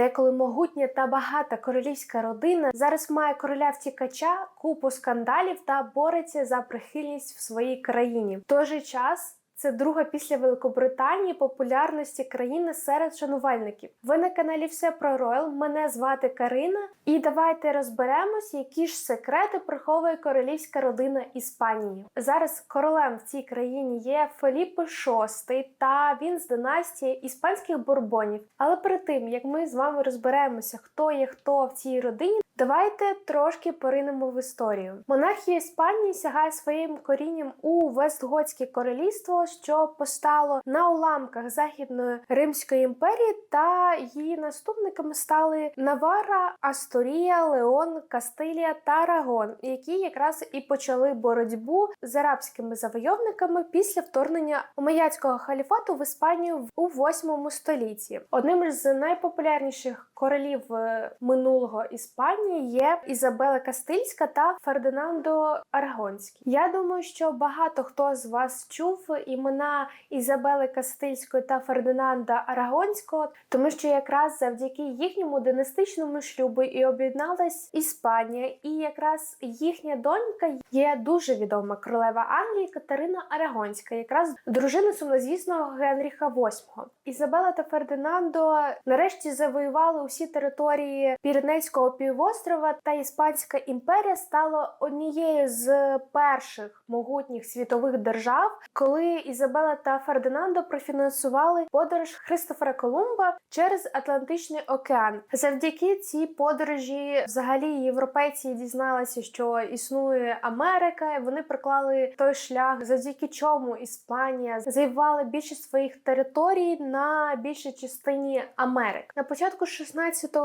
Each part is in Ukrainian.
деколи могутня та багата королівська родина зараз має короля втікача, купу скандалів та бореться за прихильність в своїй країні. В той же час. Це друга після Великобританії популярності країни серед шанувальників. Ви на каналі Все про Роял. Мене звати Карина, і давайте розберемось, які ж секрети приховує королівська родина Іспанії. Зараз королем в цій країні є Феліпе VI, та він з династії іспанських бурбонів. Але перед тим як ми з вами розберемося, хто є хто в цій родині. Давайте трошки поринемо в історію. Монархія Іспанії сягає своїм корінням у Вестготське королівство, що постало на уламках Західної Римської імперії, та її наступниками стали Навара, Асторія, Леон, Кастилія та Арагон, які якраз і почали боротьбу з арабськими завойовниками після вторгнення омеяцького халіфату в Іспанію у 8 столітті. Одним з найпопулярніших королів е, минулого Іспанії є Ізабела Кастильська та Фердинандо Арагонський. Я думаю, що багато хто з вас чув імена Ізабели Кастильської та Фердинанда Арагонського, тому що якраз завдяки їхньому династичному шлюбу і об'єдналась Іспанія, і якраз їхня донька є дуже відома королева Англії Катерина Арагонська, якраз дружина сумнозвісного Генріха VIII. Ізабела та Фердинандо нарешті завоювали усі території Піренейського півострова, та Іспанська імперія стала однією з перших могутніх світових держав, коли Ізабела та Фердинандо профінансували подорож Христофера Колумба через Атлантичний океан. Завдяки цій подорожі, взагалі, європейці дізналися, що існує Америка. Вони проклали той шлях, завдяки чому Іспанія завоювала більшість своїх територій на більшій частині Америки. На початку 16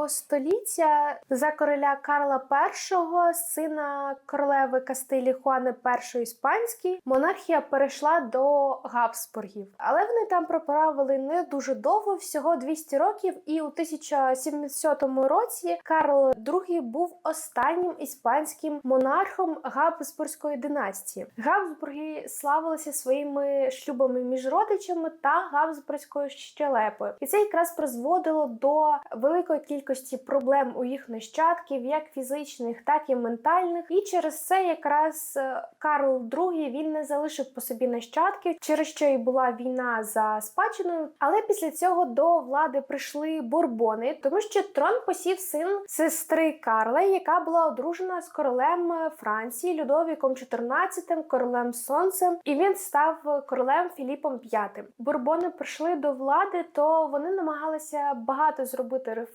століття за короля Карла І, сина королеви Кастилі Хуани І Іспанській, монархія перейшла до Габсбургів. Але вони там проправили не дуже довго, всього 200 років. І у 1070 році Карл II був останнім іспанським монархом Габсбурзької династії. Габсбурги славилися своїми шлюбами між родичами та Габсбурзькою щелепою, і це якраз призводило до великої кількості проблем у їх нащадків, як фізичних, так і ментальних. І через це якраз е, Карл II він не залишив по собі нащадків, через що і була війна за спадщиною. Але після цього до влади прийшли бурбони, тому що трон посів син сестри Карла, яка була одружена з королем Франції Людовіком XIV, королем Сонцем, і він став королем Філіпом V. Бурбони прийшли до влади, то вони намагалися багато зробити реформ,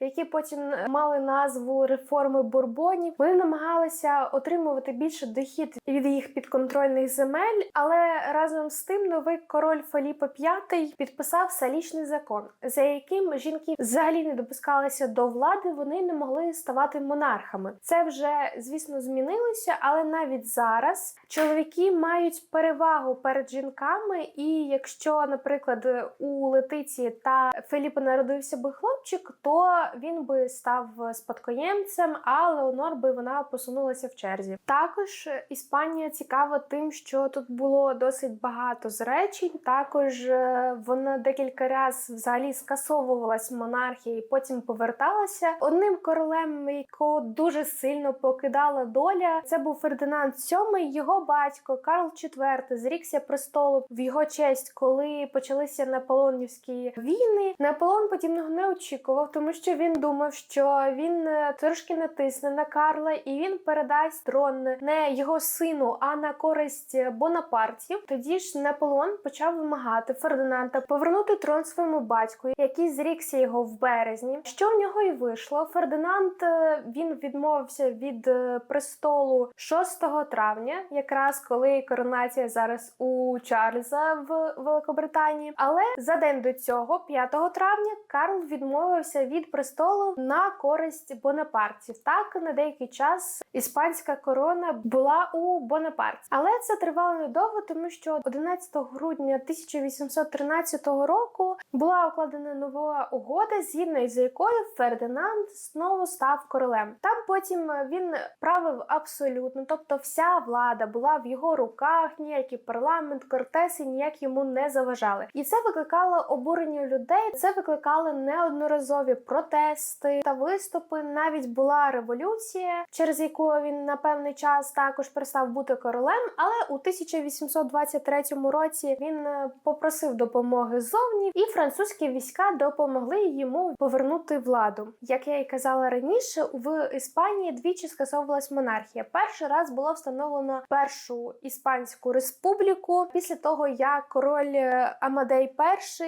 які потім мали назву реформи бурбонів. Вони намагалися отримувати більше дохід від їх підконтрольних земель, але разом з тим новий король Феліпа V підписав салічний закон, за яким жінки взагалі не допускалися до влади, вони не могли ставати монархами. Це вже звісно змінилося, але навіть зараз чоловіки мають перевагу перед жінками. І якщо, наприклад, у Летиці та Феліпа народився би хлопчик, то він би став спадкоємцем, а Леонор би вона посунулася в черзі. Також Іспанія цікава тим, що тут було досить багато зречень. Також е, вона декілька разів взагалі скасовувалась монархія і потім поверталася. Одним королем, якого дуже сильно покидала доля, це був Фердинанд VII. Його батько Карл IV зрікся престолу в його честь, коли почалися наполеонівські війни. Наполеон подібного не очікував, тому що він думав, що він е, трошки натисне на Карла, і він передасть трон не його сину, а на користь Бонапартів. Тоді ж Наполеон почав вимагати Фердинанда повернути трон своєму батьку, який зрікся його в березні. Що в нього і вийшло? Фердинанд е, він відмовився від е, престолу 6 травня, якраз коли коронація зараз у Чарльза в Великобританії. Але за день до цього, 5 травня, Карл відмовився від престолу на користь Бонапартів. Так на деякий час іспанська корона була у Бонапартів. Але це тривало недовго, тому що 11 грудня 1813 року була укладена нова угода, згідно із якою Фердинанд знову став королем. Там потім він правив абсолютно, тобто вся влада була в його руках, ніякий парламент, кортеси ніяк йому не заважали. І це викликало обурення людей. Це викликало неодноразові протести та виступи. Навіть була революція, через яку він на певний час також перестав бути королем. Але у 1823 році він е, попросив допомоги ззовні, і французькі війська допомогли йому повернути владу. Як я і казала раніше, в Іспанії двічі скасовувалась монархія. Перший раз було встановлено першу іспанську республіку після того, як король е, Амадей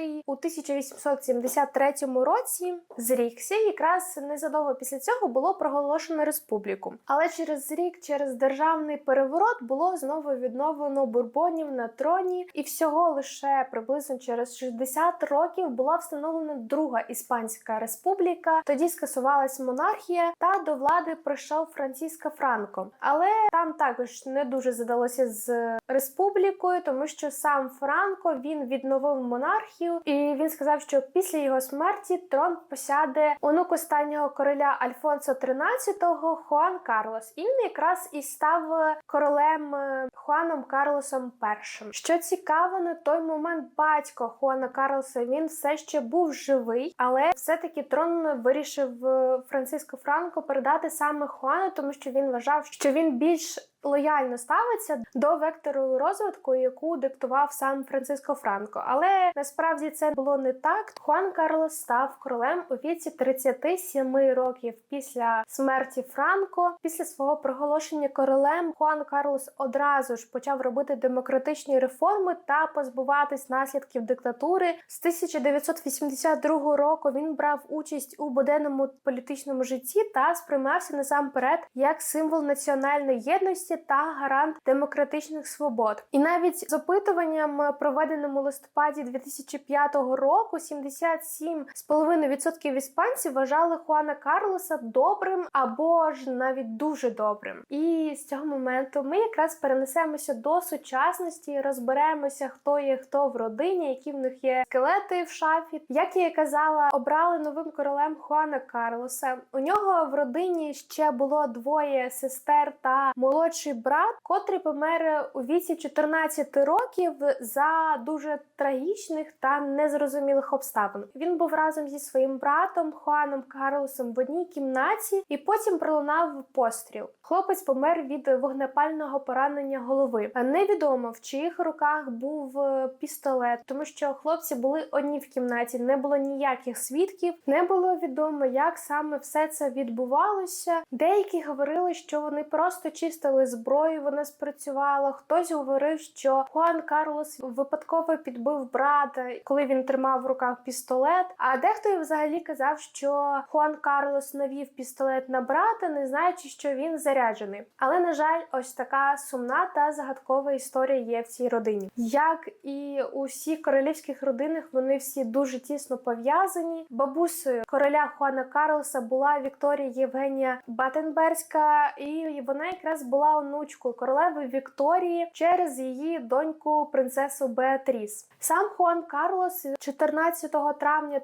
І у 1873 році зрікся. Якраз незадовго після цього було проголошено республіку. Але через рік, через державний переворот, було знову відновлено бурбонів на троні, і всього лише приблизно через 60 років була встановлена друга іспанська республіка. Тоді скасувалась монархія, та до влади прийшов Франциско Франко. Але там також не дуже задалося з республікою, тому що сам Франко він відновив монархію, і він сказав, що після його смерті трон посяде онук останнього короля Альфонсо XIII Хуан Карлос. І він якраз і став королем е, Хуаном Карлосом І. Що цікаво, на той момент батько Хуана Карлоса він все ще був живий, але все-таки трон вирішив е, Франциско Франко передати саме Хуану, тому що він вважав, що він більш лояльно ставиться до вектору розвитку, яку диктував сам Франциско Франко. Але насправді це було не так. Хуан Карлос став королем у віці 37 років після смерті Франко. Після свого проголошення королем Хуан Карлос одразу ж почав робити демократичні реформи та позбуватись наслідків диктатури. З 1982 року він брав участь у буденному політичному житті та сприймався насамперед як символ національної єдності та гарант демократичних свобод. І навіть з опитуванням, проведеним у листопаді 2005 року, 77,5% іспанців вважали Хуана Карлоса добрим або ж навіть дуже добрим. І з цього моменту ми якраз перенесемося до сучасності, розберемося, хто є хто в родині, які в них є скелети в шафі. Як я і казала, обрали новим королем Хуана Карлоса. У нього в родині ще було двоє сестер та молодший брат, котрий помер у віці 14 років за дуже трагічних та незрозумілих обставин. Він був разом зі своїм братом Хуаном Карлосом в одній кімнаті, і потім пролунав постріл. Хлопець помер від вогнепального поранення голови. Невідомо в чиїх руках був е, пістолет, тому що хлопці були одні в кімнаті, не було ніяких свідків, не було відомо, як саме все це відбувалося. Деякі говорили, що вони просто чистили зброю, вона спрацювала. Хтось говорив, що Хуан Карлос випадково підбив брата, коли він тримав в руках пістолет. А дехто і взагалі казав, що Хуан Карлос навів пістолет на брата, не знаючи, що він заряджений. Але на жаль, ось така сумна та загадкова історія є в цій родині. Як і у всіх королівських родинах, вони всі дуже тісно пов'язані. Бабусею короля Хуана Карлоса була Вікторія Євгенія Батенберська, і вона якраз була онучкою королеви Вікторії через її доньку принцесу Беатріс. Сам Хуан Карлос 14 травня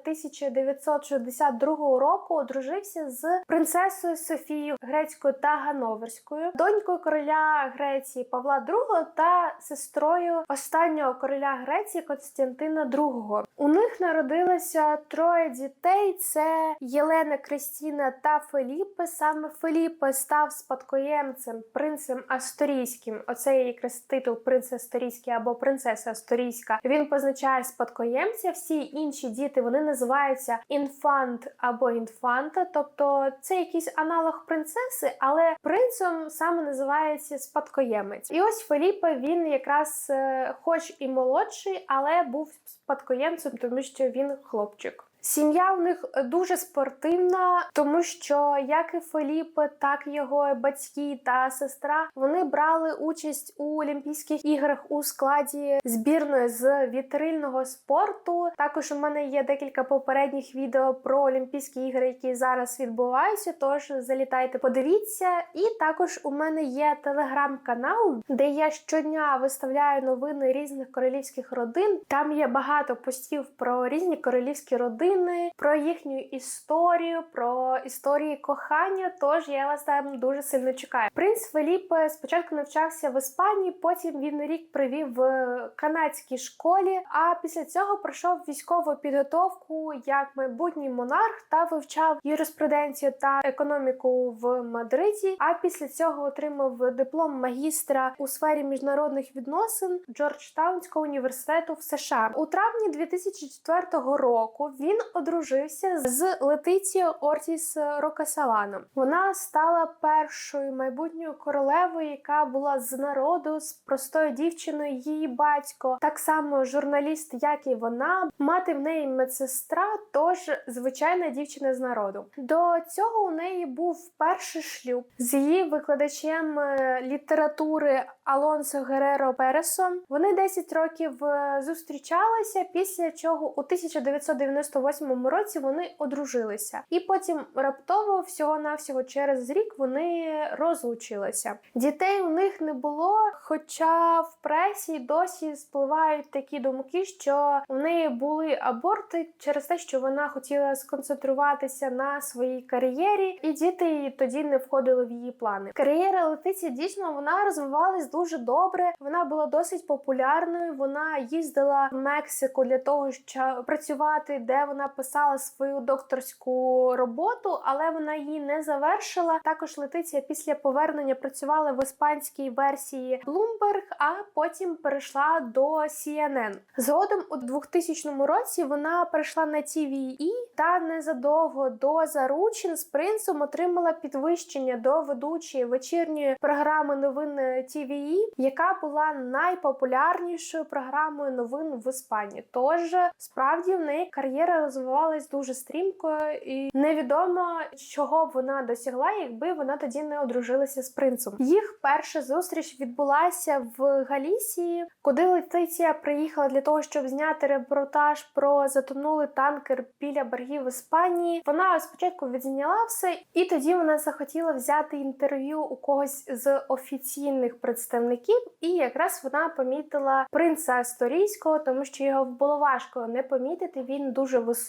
1962 року одружився з принцесою Софією Грецькою та Гановерською, донькою короля Греції Павла II та сестрою останнього короля Греції Константина II. У них народилося троє дітей: це Єлена Кристіна та Феліпе. Саме Феліпе став спадкоємцем принцем Асторійським. Оце якраз титул принц Асторійський або принцеса Асторійська. Він позначає спадкоємця. Всі інші діти вони називаються інфант або інфанта, тобто це якийсь аналог принцеси, але принцем саме називається спадкоємець. І ось Феліпе він якраз, е, хоч і молодший, але був спадкоємцем, тому що він хлопчик. Сім'я у них дуже спортивна, тому що як і Феліп, так і його батьки та сестра вони брали участь у Олімпійських іграх у складі збірної з вітрильного спорту. Також у мене є декілька попередніх відео про Олімпійські ігри, які зараз відбуваються. Тож залітайте, подивіться. І також у мене є телеграм-канал, де я щодня виставляю новини різних королівських родин. Там є багато постів про різні королівські родини, про їхню історію, про історії кохання. Тож я вас там дуже сильно чекаю. Принц Феліп спочатку навчався в Іспанії, потім він рік провів в канадській школі. А після цього пройшов військову підготовку як майбутній монарх та вивчав юриспруденцію та економіку в Мадриді. А після цього отримав диплом магістра у сфері міжнародних відносин Джорджтаунського університету в США. У травні 2004 року він одружився з Летицією Ортіс Рокасаланом. Вона стала першою майбутньою королевою, яка була з народу, з простою дівчиною. Її батько так само журналіст, як і вона. Мати в неї медсестра, тож звичайна дівчина з народу. До цього у неї був перший шлюб з її викладачем е, літератури Алонсо Гереро Пересом. Вони 10 років е, зустрічалися, після чого у 1998 році вони одружилися, і потім раптово всього навсього через рік вони розлучилися. Дітей у них не було, хоча в пресі досі спливають такі думки, що в неї були аборти через те, що вона хотіла сконцентруватися на своїй кар'єрі, і діти її тоді не входили в її плани. Кар'єра Летиці дійсно вона розвивалась дуже добре. Вона була досить популярною. Вона їздила в Мексику для того, щоб працювати, де вона писала свою докторську роботу, але вона її не завершила. Також Летиція після повернення працювала в іспанській версії Bloomberg, а потім перейшла до CNN. Згодом у 2000 році вона перейшла на TVE та незадовго до заручин з принцем отримала підвищення до ведучої вечірньої програми новин TVE, яка була найпопулярнішою програмою новин в Іспанії. Тож справді в неї кар'єра розвивалась дуже стрімко, і невідомо чого б вона досягла, якби вона тоді не одружилася з принцем. Їх перша зустріч відбулася в Галісії, куди Летиція приїхала для того, щоб зняти репортаж про затонулий танкер біля берегів Іспанії. Вона спочатку відзняла все, і тоді вона захотіла взяти інтерв'ю у когось з офіційних представників, і якраз вона помітила принца Асторійського, тому що його було важко не помітити. Він дуже високий,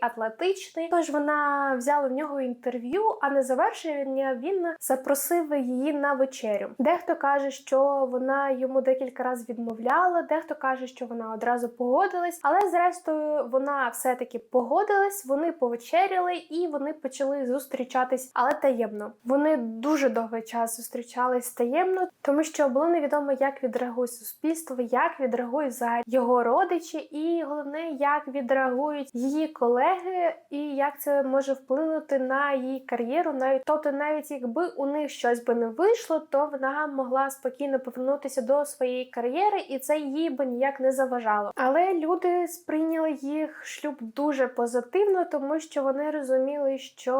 атлетичний. Тож вона взяла в нього інтерв'ю. А на завершення він запросив її на вечерю. Дехто каже, що вона йому декілька разів відмовляла, дехто каже, що вона одразу погодилась, але зрештою вона все-таки погодилась. Вони повечеряли і вони почали зустрічатись, але таємно. Вони дуже довгий час зустрічались таємно, тому що було невідомо, як відреагує суспільство, як відреагують взагалі його родичі, і головне, як відреагують її колеги, і як це може вплинути на її кар'єру. Навіть тобто, навіть якби у них щось би не вийшло, то вона могла спокійно повернутися до своєї кар'єри, і це їй би ніяк не заважало. Але люди сприйняли їх шлюб дуже позитивно, тому що вони розуміли, що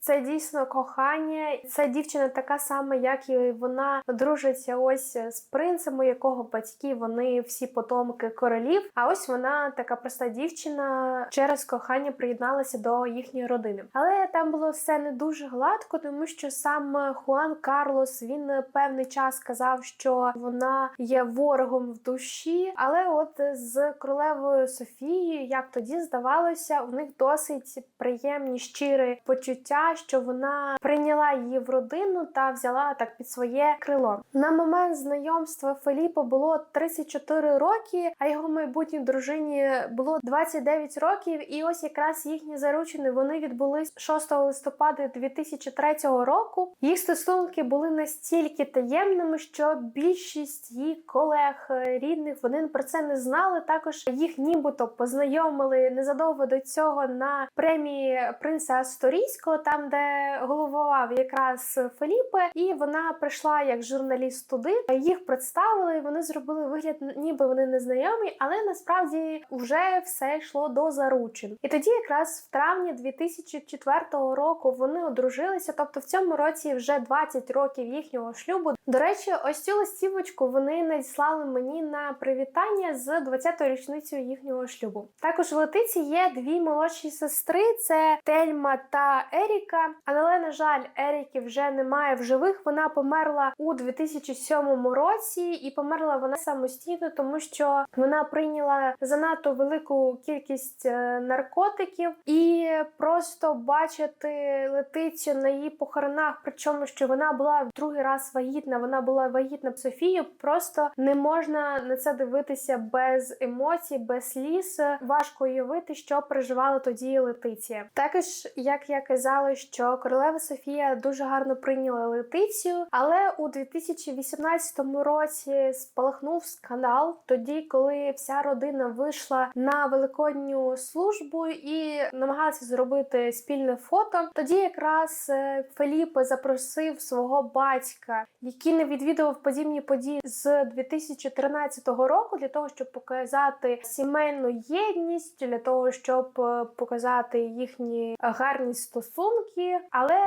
це дійсно кохання. Це дівчина така сама, як і вона дружиться ось з принцем, у якого батьки вони всі потомки королів. А ось вона така проста дівчина через кохання приєдналася до їхньої родини. Але там було все не дуже гладко, тому що сам Хуан Карлос він певний час казав, що вона є ворогом в душі. Але от з королевою Софією, як тоді здавалося, у них досить приємні щирі почуття, що вона прийняла її в родину та взяла так під своє крило. На момент знайомства Феліпа було 34 роки, а його майбутній дружині було 29 років. І ось якраз їхні заручини вони відбулись 6 листопада 2003 року. Їх стосунки були настільки таємними, що більшість її колег рідних вони про це не знали. Також їх нібито познайомили незадовго до цього на премії принца Асторійського, там де головував якраз Феліпе, і вона прийшла як журналіст туди. Їх представили, вони зробили вигляд, ніби вони не знайомі, але насправді вже все йшло до заручин. І тоді, якраз в травні 2004 року, вони одружилися. Тобто, в цьому році вже 20 років їхнього шлюбу. До речі, ось цю листівочку вони надіслали мені на привітання з 20-ю річницею їхнього шлюбу. Також в Летиці є дві молодші сестри: це Тельма та Еріка. Але на жаль, Еріки вже немає в живих. Вона померла у 2007 році, і померла вона самостійно, тому що вона прийняла занадто велику кількість е, наркотиків, і просто бачити Летицю на її похоронах, причому що вона була в другий раз вагітна, вона була вагітна Софію. Просто не можна на це дивитися без емоцій, без сліз. Важко уявити, що переживала тоді Летиція. Також, як я казала, що королева Софія дуже гарно прийняла Летицію, але у 2018 році спалахнув скандал тоді, коли вся родина вийшла на великодню службу і намагалася зробити спільне фото. Тоді якраз е, Феліпе запросив свого батька, який не відвідував подібні події з 2013 року, для того, щоб показати сімейну єдність, для того, щоб е, показати їхні гарні стосунки, але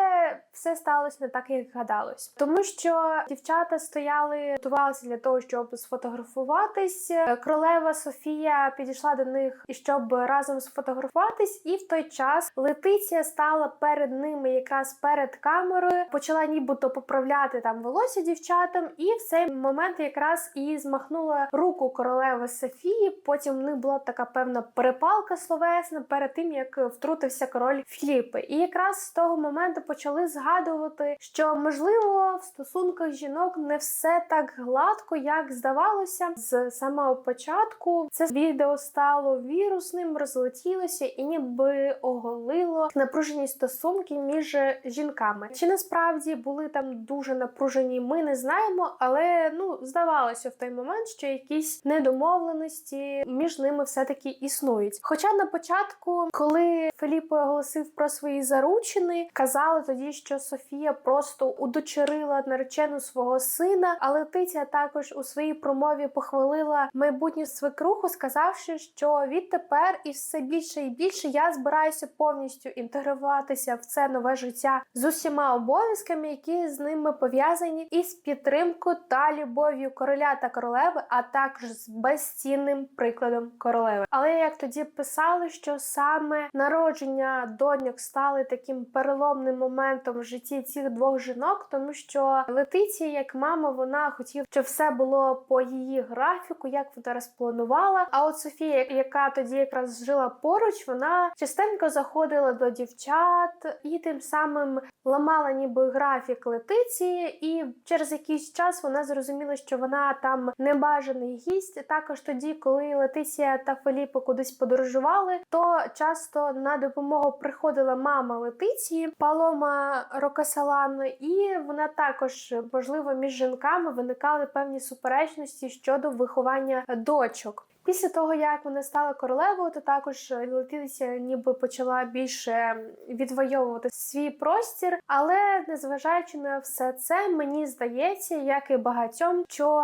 все сталося не так, як гадалось, тому що дівчата стояли, готувалися для того, щоб сфотографуватись. Королева Софія підійшла до них і щоб разом сфотографуватись, і в той час Летиція стала перед ними, якраз перед камерою, почала нібито поправляти там волосся дівчатам, і в цей момент якраз і змахнула руку королеви Софії. Потім в них була така певна перепалка словесна перед тим, як втрутився король Філіппи. І якраз з того моменту почали згадувати, що можливо в стосунках жінок не все так гладко, як здавалося з самого початку. Це відео стало вірусним, розлетілося і ніби оголило напружені стосунки між жінками. Чи насправді були там дуже напружені? Ми не знаємо, але ну здавалося в той момент, що якісь недомовленості між ними все-таки існують. Хоча на початку, коли Феліпо оголосив про свої заручини, казали тоді, що Софія просто удочерила наречену свого сина, а Летиця також у своїй промові похвалила майбутню свекруху, сказавши, що відтепер і все більше і більше я збираюся повністю інтегруватися в це нове життя з усіма обов'язками, які з ними пов'язані, із підтримкою та любов'ю короля та королеви, а також з безцінним прикладом королеви. Але як тоді писали, що саме народження доньок стали таким переломним моментом в житті цих двох жінок, тому що Летиція, як мама, вона хотіла, щоб все було по її графіку, як вона розпланувала. А от Софія, яка тоді якраз жила поруч, вона частенько заходила до дівчат і тим самим ламала ніби графік Летиції, і через якийсь час вона зрозуміла, що вона там небажаний гість. Також тоді, коли Летиція та Феліпе кудись подорожували, то часто на допомогу приходила мама Летиції Палома Рокасалано, і вона також можливо між жінками виникали певні суперечності щодо виховання дочок. Після того, як вона стала королевою, то також Летиція ніби почала більше відвоювати свій простір. Але незважаючи на все це, мені здається, як і багатьом, що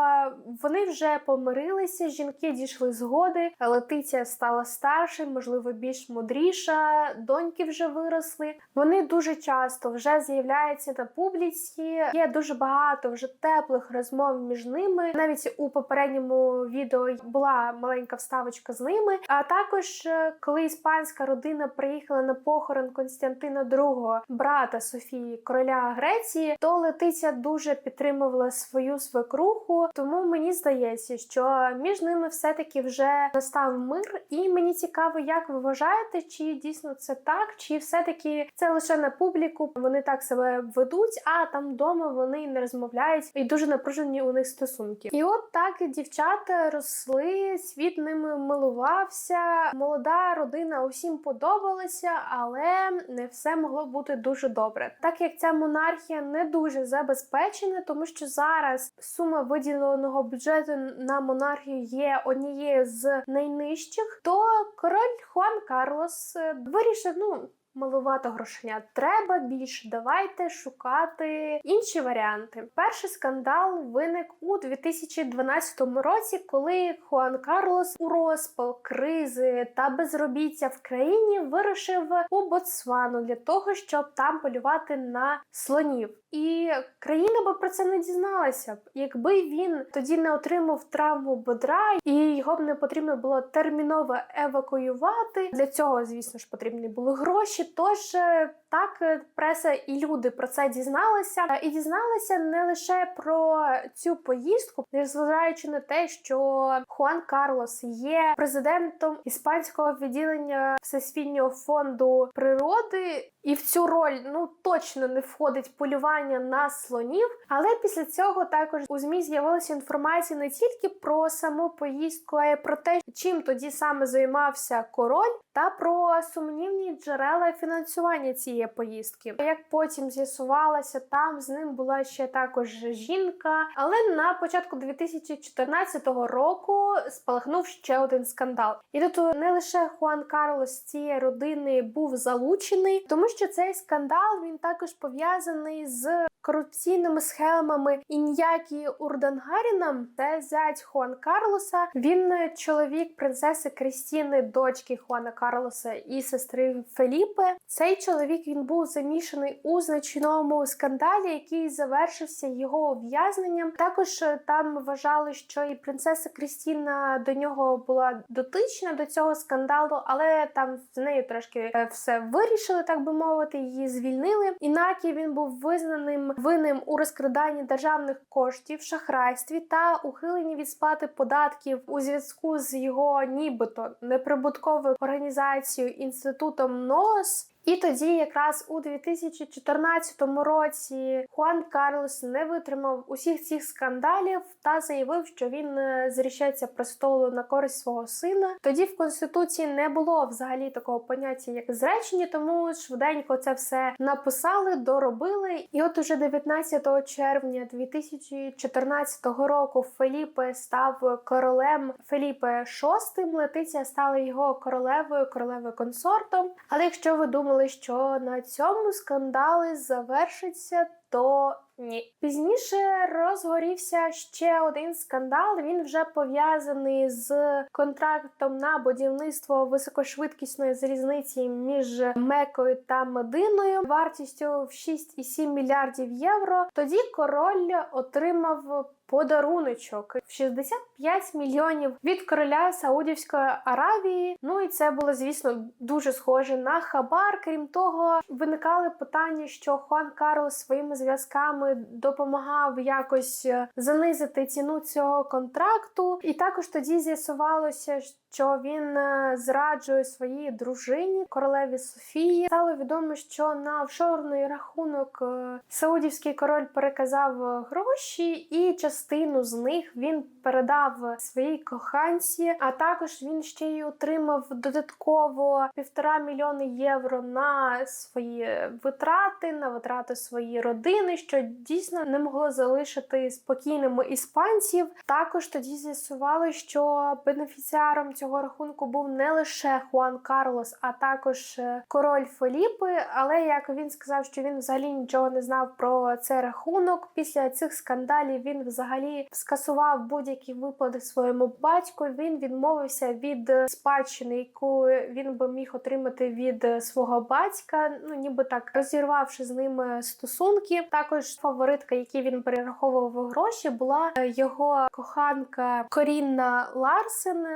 вони вже помирилися, жінки дійшли згоди. Летиція стала старшою, можливо, більш мудріша, доньки вже виросли. Вони дуже часто вже з'являються на публіці. Є дуже багато вже теплих розмов між ними. Навіть у попередньому відео була маленька вставочка з ними. А також, е, коли іспанська родина приїхала на похорон Константина II, брата Софії, короля Греції, то Летиця дуже підтримувала свою свекруху. Тому мені здається, що між ними все-таки вже настав мир, і мені цікаво, як ви вважаєте, чи дійсно це так, чи все-таки це лише на публіку. Вони так себе ведуть, а там вдома вони не розмовляють і дуже напружені у них стосунки. І от так дівчата росли, світ ними милувався. Молода родина усім подобалася, але не все могло бути дуже добре. Так як ця монархія не дуже забезпечена, тому що зараз сума виділеного бюджету на монархію є однією з найнижчих, то король Хуан Карлос е, вирішив, ну малувато грошенят. Треба більше. Давайте шукати інші варіанти. Перший скандал виник у 2012 році, коли Хуан Карлос у розпал кризи та безробіття в країні вирушив у Ботсвану для того, щоб там полювати на слонів. І країна би про це не дізналася б, якби він тоді не отримав травму бедра, і його б не потрібно було терміново евакуювати. Для цього, звісно ж, потрібні були гроші. Тож е, так е, преса і люди про це дізналися, Е, і дізналися не лише про цю поїздку, незважаючи на те, що Хуан Карлос є президентом іспанського відділення Всесвітнього фонду природи. І в цю роль ну точно не входить полювання на слонів. Але після цього також у змі з'явилася інформація не тільки про саму поїздку, а й про те, чим тоді саме займався король, та про сумнівні джерела фінансування цієї поїздки. Як потім з'ясувалося, там з ним була ще також жінка. Але на початку 2014 року спалахнув ще один скандал. І тут не лише Хуан Карлос цієї родини був залучений, тому що цей скандал він також пов'язаний з корупційними схемами Ін'які Урдангаріна. Це зять Хуан Карлоса. Він чоловік принцеси Крістіни, дочки Хуана Карлоса і сестри Феліпе. Цей чоловік він був замішаний у значному скандалі, який завершився його ув'язненням. Також е, там вважали, що і принцеса Крістіна до нього була дотична до цього скандалу, але там з нею трошки е, все вирішили, так би мовити, її звільнили. Інакі він був визнаним винним у розкраданні державних коштів, шахрайстві та ухиленні від сплати податків у зв'язку з його нібито неприбутковою організацією інститутом НООС. І тоді, якраз у 2014 році, Хуан Карлос не витримав усіх цих скандалів та заявив, що він е, зрішається престолу на користь свого сина. Тоді в конституції не було взагалі такого поняття, як зречення, тому швиденько це все написали, доробили. І от уже 19 червня 2014 року Феліпе став королем Феліпе VI, Летиція стала його королевою, королевою консортом. Але якщо ви думали, що на цьому скандали завершиться, то ні. Пізніше розгорівся ще один скандал. Він вже пов'язаний з контрактом на будівництво високошвидкісної залізниці між Мекою та Мединою вартістю в 6,7 мільярдів євро. Тоді король отримав. Подаруночок в 65 мільйонів від короля Саудівської Аравії. Ну і це було, звісно, дуже схоже на хабар. Крім того, виникали питання, що Хуан Карлос своїми зв'язками допомагав якось е, занизити ціну цього контракту. І також тоді з'ясувалося, що він е, зраджує своїй дружині королеві Софії. Стало відомо, що на офшорний рахунок е, саудівський король переказав е, гроші, і частину з них він передав своїй коханці. А також він ще й отримав додатково півтора мільйони євро на свої витрати, на витрати своєї родини, що дійсно не могло залишити спокійними іспанців. Також тоді з'ясували, що бенефіціаром цього рахунку був не лише Хуан Карлос, а також е, король Феліпи. Але як він сказав, що він взагалі нічого не знав про цей рахунок. Після цих скандалів він взагалі скасував будь-які виплати своєму батьку. Він відмовився від спадщини, яку він би міг отримати від свого батька. Ну ніби так розірвавши з ними стосунки. Також фаворитка, якій він перераховував гроші, була його коханка Корінна Ларсен,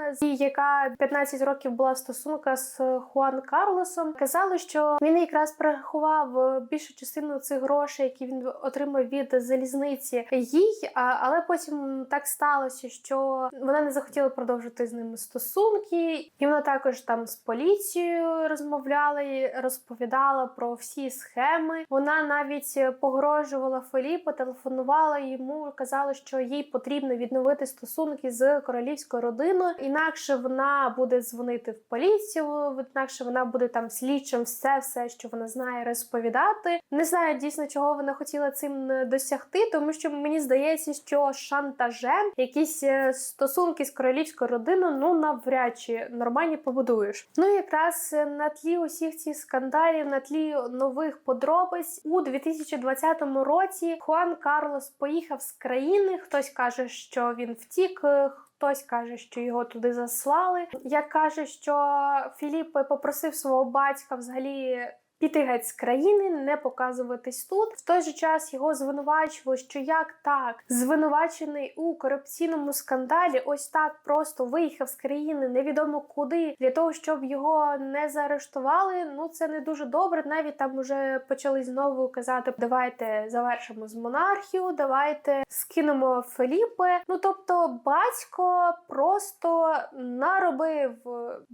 яка 15 років була в стосунках з Хуан Карлосом. Казали, що він якраз перерахував більшу частину цих грошей, які він отримав від залізниці їй. Але потім так сталося, що вона не захотіла продовжити з ними стосунки, і вона також там з поліцією розмовляла і розповідала про всі схеми. Вона навіть погрожувала Феліпу, телефонувала йому, казала, що їй потрібно відновити стосунки з королівською родиною, інакше вона буде дзвонити в поліцію, інакше вона буде там слідчим все, все, що вона знає, розповідати. Не знаю дійсно, чого вона хотіла цим е, досягти, тому що мені здається, що шантажем якісь е, стосунки з королівською родиною ну навряд чи нормальні побудуєш. Ну якраз е, на тлі усіх цих скандалів, на тлі нових подробиць у 2020 році Хуан Карлос поїхав з країни. Хтось каже, що він втік. Хтось каже, що його туди заслали. Як каже, що Філіп попросив свого батька взагалі піти геть з країни, не показуватись тут. В той же час його звинувачували, що як так звинувачений у корупційному скандалі, ось так просто виїхав з країни невідомо куди для того, щоб його не заарештували. Ну це не дуже добре. Навіть там вже почали знову казати: давайте завершимо з монархію, давайте скинемо Феліпе. Ну тобто, батько просто наробив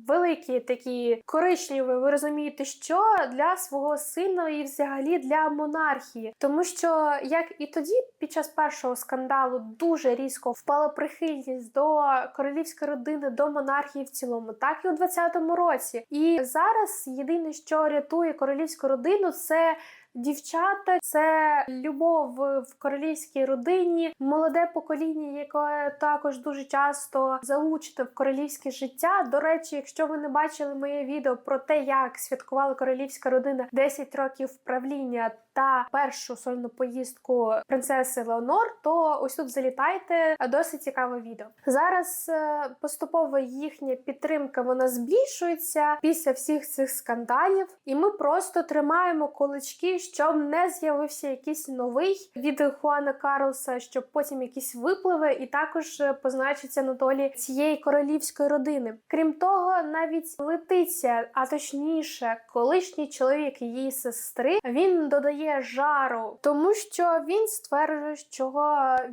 великі такі коричневі, ви розумієте, що для свого сина і взагалі для монархії, тому що як і тоді, під час першого скандалу, дуже різко впала прихильність до королівської родини, до монархії в цілому, так і у 20-му році. І зараз єдине, що рятує королівську родину, це Дівчата це любов в королівській родині, молоде покоління, яке також дуже часто залучите в королівське життя. До речі, якщо ви не бачили моє відео про те, як святкувала королівська родина 10 років правління та першу сольну поїздку принцеси Леонор, то ось тут залітайте досить цікаве відео. Зараз е, поступово їхня підтримка вона збільшується після всіх цих скандалів, і ми просто тримаємо кулачки, щоб не з'явився якийсь новий від Хуана Карлоса, щоб потім якийсь випливе і також е, позначиться на долі цієї королівської родини. Крім того, навіть Летиця, а точніше, колишній чоловік її сестри, він додає жару, тому що він стверджує, що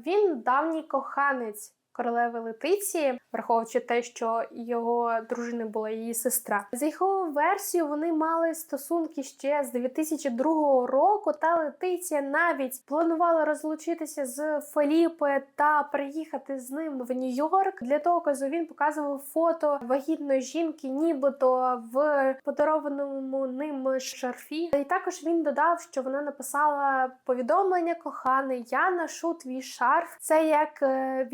він давній коханець. Королеви Летиції, враховуючи те, що його дружина була її сестра. За його версією, вони мали стосунки ще з 2002 року. Та Летиція навіть планувала розлучитися з Феліпе та приїхати з ним в Нью-Йорк. Для того казу він показував фото вагітної жінки, нібито в подарованому ним шарфі. І також він додав, що вона написала повідомлення коханий. Я ношу твій шарф. Це як е,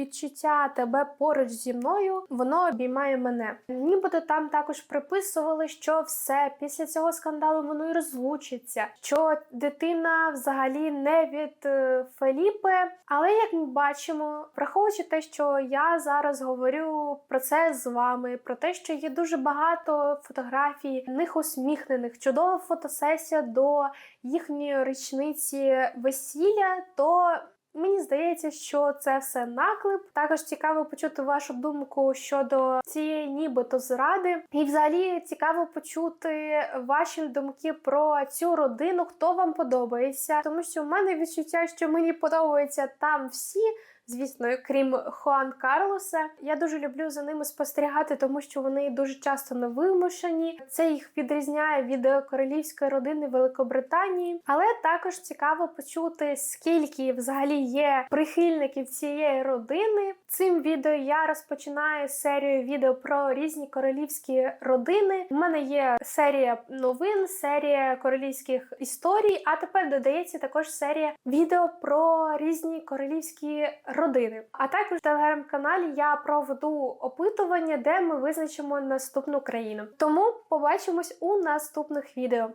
тебе поруч зі мною, воно обіймає мене. Нібито там також приписували, що все після цього скандалу воно і розлучиться, що дитина взагалі не від е, Феліпе. Але як ми бачимо, враховуючи те, що я зараз говорю про це з вами, про те, що є дуже багато фотографій них усміхнених, чудова фотосесія до їхньої річниці весілля, то Мені здається, що це все наклеп. Також цікаво почути вашу думку щодо цієї нібито зради. І взагалі цікаво почути ваші думки про цю родину, хто вам подобається. Тому що в мене відчуття, що мені подобаються там всі. Звісно, крім Хуан Карлоса, я дуже люблю за ними спостерігати, тому що вони дуже часто невимушені. Це їх відрізняє від королівської родини Великобританії. Але також цікаво почути, скільки взагалі є прихильників цієї родини. Цим відео я розпочинаю серію відео про різні королівські родини. У мене є серія новин, серія королівських історій. А тепер додається також серія відео про різні королівські родини. А також в телеграм-каналі я проведу опитування, де ми визначимо наступну країну. Тому побачимось у наступних відео.